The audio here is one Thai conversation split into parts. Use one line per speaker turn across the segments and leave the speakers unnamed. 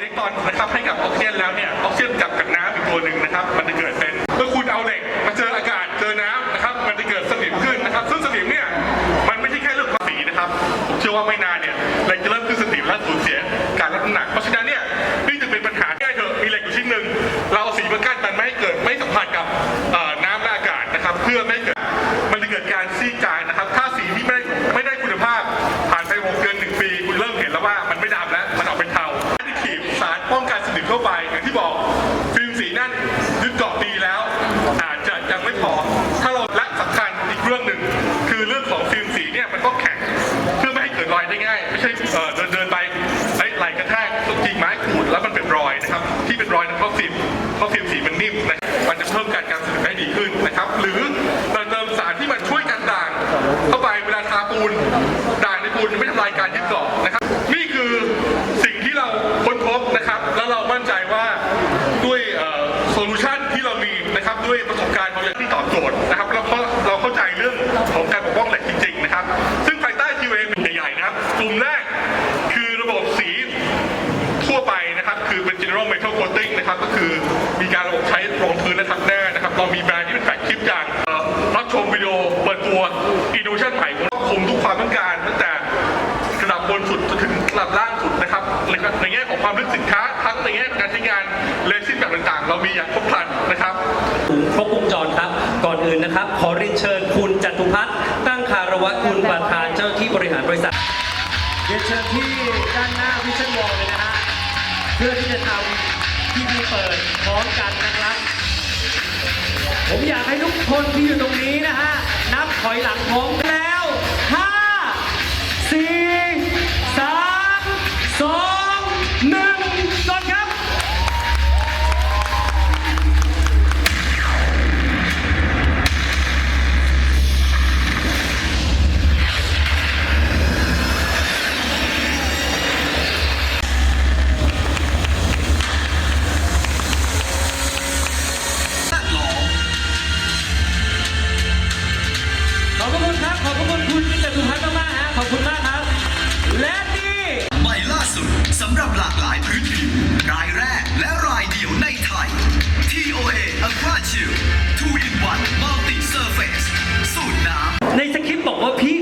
เล็กตอนนะครับให้กับ เอ่อเดินเดินไปไอ้ไหลกระแทกกิ่งไม้ขูดแล้วมันเป็นรอยนะครับ ที่เป็นรอยนั้นเพราะฟิล์มเพราะฟิล์มสีมันนิ่มนะมันจะเพิ่มการกันสนิมได้ดีขึ้นนะครับ หรือเราเติมสารที่มันช่วยกันด่าง เข้าไปเวลาทาปูนด่างในปูนจะไม่ทำลายการยึดเกาะนะครับ นี่คือสิ่งที่เราค้นพบนะครับ แล้วเรามั่นใจว่าด้วยโซลูชันที่เรามีนะครับด้วยประสบการณ์ของเราที่ตอบโจทย์นะครับแล้วก็เราเข้าใจเรื่องของการ นะครับ ขอเรียน
เชิญคุณจตุพัฒน์ตั้งคารวะคุณประธานเจ้าหน้าที่บริหารบริษัทเรียนเชิญที่ด้านหน้าวิชั่นวอลเลยนะฮะเพื่อที่จะทำที่มีเปิดพร้อมกันนะครับ ผมอยากให้ทุกคนที่อยู่ตรงนี้นะ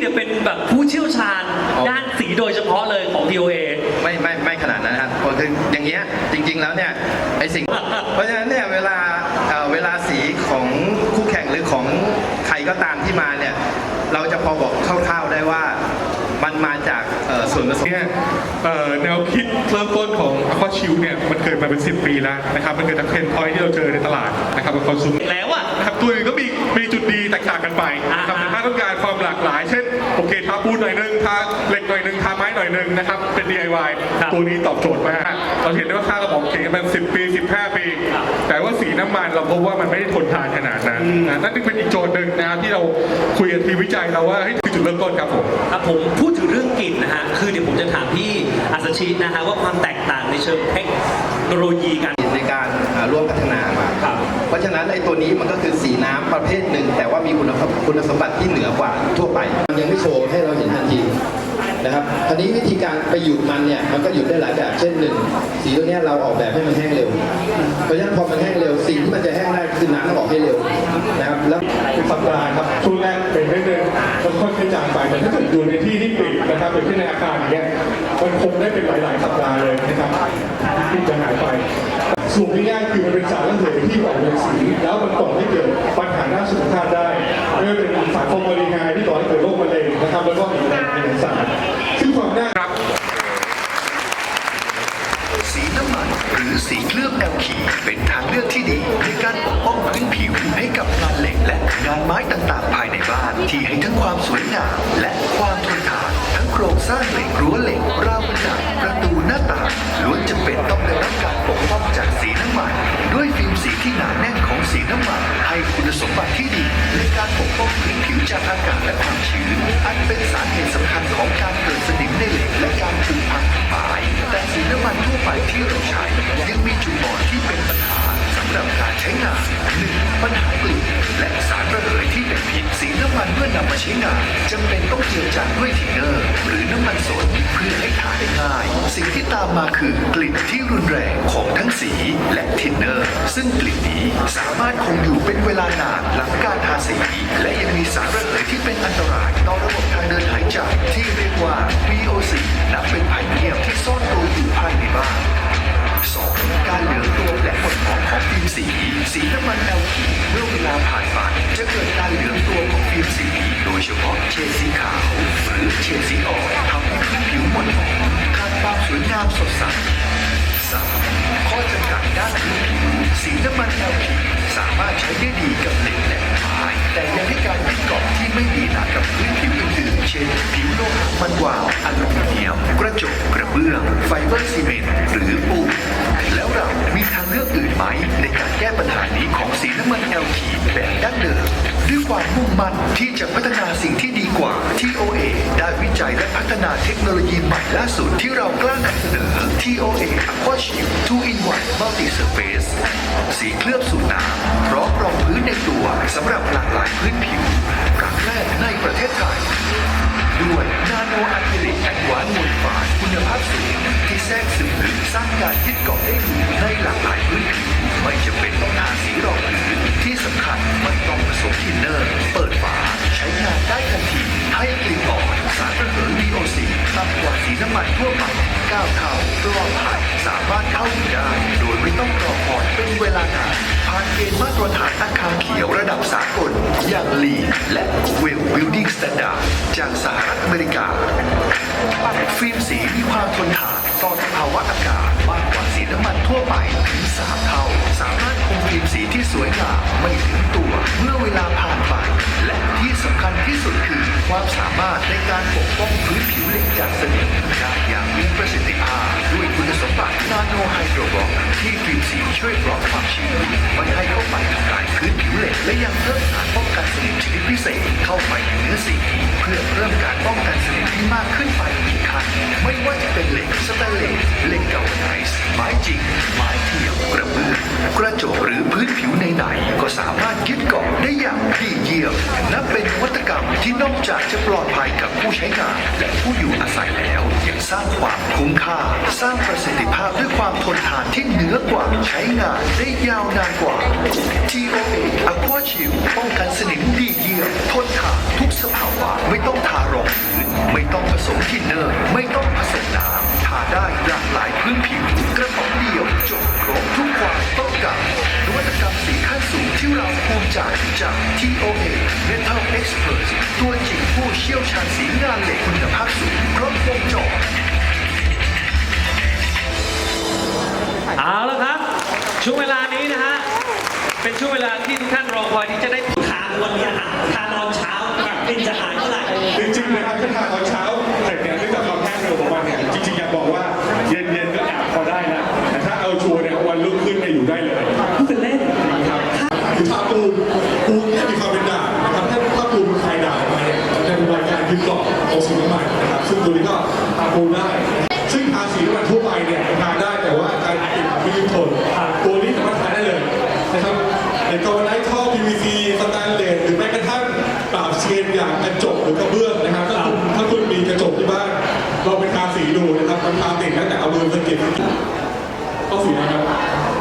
เนี่ย
เป็นแบบผู้เชี่ยวชาญด้านสีโดยเฉพาะเลยของ TOA
ไม่ไม่ไม่ขนาดนั้นนะครับเพราะคืออย่างเงี้ยจริง ๆ แล้วเนี่ยไอสิ่ง เพราะฉะนั้นเนี่ยเวลาเอ่อเวลาสีของคู่แข่งหรือของใครก็ตามที่มาเนี่ยเราจะพอบอกคร่าวๆได้ว่ามันมาจากเอ่อส่วนผสม
เนี่ยเอ่อแนวคิดเริ่มต้นของ Aqua Shield เนี่ยมันเกิดมาเป็น 10 ปีแล้วนะครับ มันเกิดจากเทรนด์พอยที่เราเจอในตลาดนะครับกับคอนซูม
แล้วอะ
นะครับตัวอื่นก็มี มีจุดดีแตกต่างกันไปนะครับ
อ่าฮะ
แต่ถ้าต้องการความหลากหลาย เช่นโอเคทาปูนหน่อยนึงทาเหล็กหน่อยนึงทาไม้หน่อยนึงนะครับเป็น DIY
ครับ
ตัวนี้ตอบโจทย์มากเราเห็นได้ว่าค่ากระบอกเก่งมัน10 ปี 15 ปี
ครับ
แต่ว่าสีน้ำมันเราพบว่ามันไม่ได้ทนทานขนาดนั้นนะนั่นจึงเป็นอีกโจทย์หนึ่งนะครับที่เราคุยกับทีมวิจัยเราว่าให้ยคือจุดเริ่มต้นครับผม
ครับผมพูดถึงเรื่องกลิ่นนะฮะคือเดี๋ยวผมจะถามพี่อัศชินะฮะว่าความแตกต่างในเชิงเทคโนโลยีกัน
ใน การอ่าร่วมพัฒนามา
ครับ
เพราะฉะนั้นไอ้ตัวนี้มันก็คือสีน้ำประเภทหนึ่ง แต่ว่ามีคุณสมคุณสมบัติที่เหนือกว่าทั่วไป มันยังไม่โชว์ให้เราเห็นทันทีนะครับทีนี้วิธีการไปหยุดมันเนี่ยมันก็หยุดได้หลายแบบเช่นหนึ่งสีตัวเนี้ยเราออกแบบให้มันแห้งเร็ว เพราะฉะนั้นพอมันแห้งเร็วสิ่งที่มันจะแห้งได้คือน้ำต้องออกให้เร็วนะครับแล้ว
เป็นสัปดาห์ครับช่วงแรกเป็นเรื่อยๆแล้วค่อยๆจางไปแต่ถ้าเกิดอยู่ในที่ที่ปิดนะครับเป็นที่ในอาคารอย่างเงี้ยมันคงได้เป็นหลายๆสัปดาห์เลยนะครับที่จะหายไป สรุปง่ายๆคือมันเป็นสารระเหยที่ออกเป็นสีแล้วมันก่อให้เกิดปัญหาด้านสุขภาพได้ไม่ว่าเป็นสารฟอร์มาลีนไฮด์ที่ก่อให้เกิดโรคมะเร็งนะครับแล้วก็อีกหลายสารซึ่งความน่าครับ
สีน้ำมันหรือสีเคลือบแอลคีเป็นทางเลือกที่ดีในการปกป้องพื้นผิวให้กับงานเหล็กและงานไม้ต่างๆ ภายในบ้าน ที่ให้ทั้งความสวยงามและความทนทานทั้งโครงสร้างเหล็กรั้วเหล็ก จากอากาศและความชื้น อันเป็นสาเหตุสำคัญของการเกิดสนิมในเหล็กและการผุพังหายแต่สีน้ำมันทั่วไปที่เราใช้ ยังมีจุดบอดที่เป็นปัญหาสำหรับการใช้งานหนึ่งปัญหากลิ่นและสารระเหยที่เป็นพิษสีำมันเมื่อนำมาใช้งานจำเป็นต้องเจือจางด้วยทินเนอร์ หรือน้ำมันสดเพื่อให้ทาได้ง่าย สิ่งที่ตามมาคือกลิ่นที่รุนแรงของทั้งสีและทินเนอร์ ซึ่งกลิ่นนี้สามารถคงอยู่เป็นเวลานานหลังการทาสี และยังมีสารระเหยที่เป็นอันตรายต่อระบบทางเดินหายใจที่เรียกว่า VOC นับเป็นภัยเงียบที่ซ่อนตัวอยู่ภายในบ้าน 2. การเหลืองตัวและหมดหอมของฟิล์มสี สีน้ำมันแอลกีเมื่อเวลาผ่านไปจะเกิดการ เฉพาะเฉดสีขาวหรือเฉดสีอ่อนทำให้ผิวหมดหอมขาดความสวยงามสดใส 3. ข้อจำกัดด้านผิวสีน้ำมันแอลกีสามารถใช้ได้ดีกับเหล็กแหละไม้แต่ยังให้การยึดเกาะที่ไม่ดีหนักกับพื้นผิวอื่นๆเช่นผิวโลหะมันวาวอลูมิเนียม กระจกกระเบื้อง ไฟเบอร์ซีเมนต์หรือปูนแล้วเรามีทางเลือกอื่นไหม ในการแก้ปัญหานี้ของสีน้ำมันแอลกีแบบดั้งเดิมด้วยความมุ่งมั่นที่จะพัฒนาสิ่งที่ จัยและพัฒนาเทคโนโลยีใหม่ล่าสุดที่เรากล้านำเสนอ TOA Aqua Shield 2 in 1 Multi Surface สีเคลือบสูน้ำพร้อมรองพื้นในตัวสำหรับหลากหลายพื้นผิวครั้งแรกในประเทศไทย ด้วยนาโนอะคริลิกแอดวานซ์มดิฟาคุณภาพสูงที่แทรกซึมสร้างการยึดเกาะได้ดีในหลากหลายพื้นผิวไม่จำเป็นต้องทาสีรองพื้นที่สำคัญไม่ต้องผสมทินเนอร์ เปิดฝาใช้งานได้ทันทีให้กลิ่นออนสาะ VOC ต่ำกว่าสีน้ำมันทั่วไปก้าวเท่าปลอดภัยสามารถเข้าถึงได้ โดยไม่ต้องรอคอยเป็นเวลานานผ่านเกณฑ์มาตรฐานอาคารเขียวระดับสากล อย่างลีและเวลบิลดิ้งสแตนดาร์ดจากสหรัฐอเมริกา ฟิล์มสีมีความทนทาน ต่อสภาวะอากาศมากกว่าสีน้ำมันทั่วไปถึงสามเท่า สามารถคงฟิล์มสีที่สวยงามไม่ถึงตัว เมื่อเวลาผ่านไป และที่สำคัญที่สุดคือ ความสามารถในการปกป้องพื้นผิวเหล็กจากสนิมได้อย่างมีประสิทธิภาพ ด้วยคุณสมบัตินาโนไฮโดรบล็อกที่ฟิล์มสีช่วยบล็อกความชื้นไม่ให้เข้าไปทำลายพื้นผิวเหล็กและยังเพิ่มสารป้องกันสนิมชนิดพิเศษเข้าไปในเนื้อสีเพื่อเพิ่มการป้องกันสนิมที่มากขึ้นไปอีกขั้นไม่ว่าจะเป็นเหล็กสแตนเลสเหล็กเกาไนซ์ไม้จริงไม้เทียมกระเบื้องกระจกหรือพื้นผิวไหนๆก็สามารถยึดเกาะได้อย่างดีเยี่ยมนับเป็นนวัตกรรมที่นอกจากจะปลอดภัยกับผู้ใช้งาน และผู้อยู่อาศัยแล้วยังสร้างความคุ้มค่า สร้างประสิทธิภาพด้วยความทนทานที่เหนือกว่าใช้งานได้ยาวนานกว่า TOA Aqua Shield ป้องกันสนิมดีเยี่ยมทนทานทุกสภาวะไม่ต้องทารองพื้นไม่ต้องผสมทิน ช่วงเว
ลานี้นะฮะ เป็นช่วงเวลาที่ทุกท่านรอคอยที่จะได้ทานวันนี้ฮะทานตอนเช้ากินจะหายเมื่อไหร่
จริงๆนะครับถ้าทานตอนเช้าเสร็จเนี่ยเนื่องจากความแห้งเร็วของมันเนี่ยจริงๆอยากบอกว่าเย็นๆก็แอบพอได้นะแต่ถ้าเอาชัวร์เนี่ยวันรุ่งขึ้นเนี่ยอยู่ได้เลย
พูดเป็นเล่น
ครับคือทาปูนปูนเนี่ยมีความเป็นด่างนะครับถ้าถ้าปูนคลายด่างออกมาเนี่ยจะเป็นรายการยึดเกาะของสีน้ำมันนะครับซึ่งตัวนี้ก็ทาปูนได้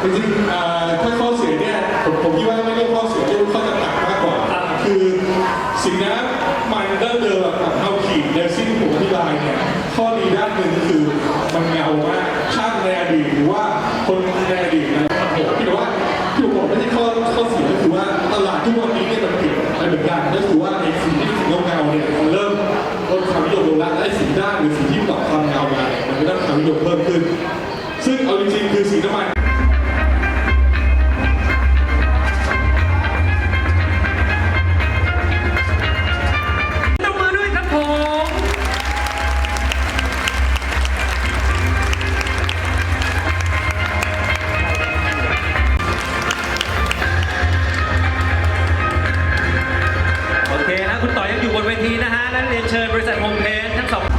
จริงๆอ่าถ้าข้อเสียเนี่ยผมผมคิดว่าไม่เรียกข้อเสียเรียกว่ข้อจำกัดมากกว่าคือสีน้ำมันเดิมเดิมแบบเอาขีดเรซิ่งผมอธิบายเนี่ยข้อดีด้านหนึ่งก็คือมันเงามากช่างในอดีตหรือว่าคนในอดีตนะครับผมคิดว่าที่ผมบอกไม่ใช่ข้อข้อเสียก็คือว่าตลาดทุกวันนี้เนี่ยมันเปลี่ยนไปเหมือนกันก็คือว่าไอ้สีที่สีเงาๆเนี่ยมันเริ่มลดความนิยมลงแล้วและไอ้สีด้านหรือสีที่ปรับความเงามาเนี่ยมันก็ได้รับความนิยมเพิ่มขึ้น อยู่บนเวทีนะฮะนั้นเรียนเชิ
ญบริษัทโฮ
มเพนทั้งสอง